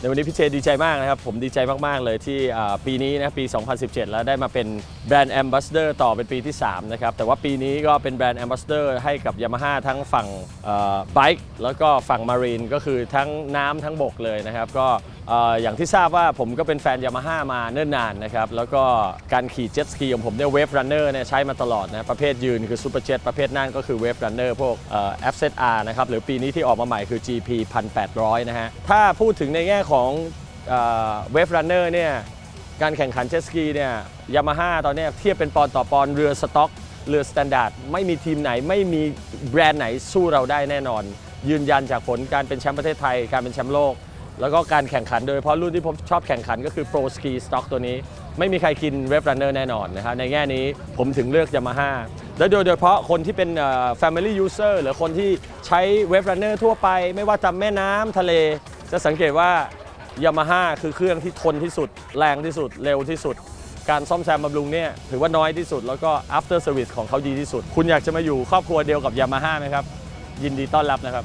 ในวันนี้พี่เชดีใจมากนะครับ ผมดีใจมาก ๆ เลยที่ปีนี้นะปี 2017 แล้วได้มาเป็นแบรนด์แอมบาสเดอร์ต่อเป็นปีที่ 3 นะครับ แต่ว่าปีนี้ก็เป็นแบรนด์แอมบาสเดอร์ให้กับ Yamaha ทั้งฝั่งไบค์แล้วก็ฝั่งมารีนก็คือทั้งน้ำทั้งบกเลยนะครับ ก็ อย่างที่ทราบว่าผมก็เป็นแฟน Yamaha มาเนิ่นนานนะครับ แล้วก็การขี่เจ็ตสกีของผมเนี่ยเวฟรันเนอร์เนี่ยใช้มาตลอดนะ ประเภทยืนคือซูเปอร์เจ็ตประเภทนั่งก็คือเวฟรันเนอร์พวกเอ่อ FZR นะครับ หรือปีนี้ที่ออกมาใหม่คือ GP 1800 นะฮะ ถ้าพูดถึงในแง่ของเวฟรันเนอร์เนี่ยการแข่งขันเจ็ตสกีเนี่ยยามาฮ่าตอนนี้เทียบเป็นปอนต่อปอนเรือสต็อกเรือสแตนดาร์ดไม่มีทีมไหนไม่มีแบรนด์ไหนสู้เราได้แน่นอน ยืนยันจากผลการเป็นแชมป์ประเทศไทย การเป็นแชมป์โลก แล้วก็การแข่งขันโดยเฉพาะรุ่นที่ผมชอบแข่งขันก็คือ Pro Ski Stock ตัวนี้ ไม่มีใครกินเวฟรันเนอร์แน่นอนนะครับในแง่นี้ผมถึงเลือกยามาฮ่าและโดยเฉพาะคนที่เป็น Family User หรือคนที่ใช้เวฟรันเนอร์ทั่วไป ไม่ว่าจะแม่น้ำทะเล จะสังเกตว่ายามาฮ่าคือเครื่องที่ทนที่สุด แรงที่สุด เร็วที่สุด การซ่อมแซมบำรุงเนี่ยถือว่าน้อยที่สุด แล้วก็ after service ของเขาดีที่สุด คุณอยากจะมาอยู่ครอบครัวเดียวกับยามาฮ่าไหมครับ ยินดีต้อนรับนะครับ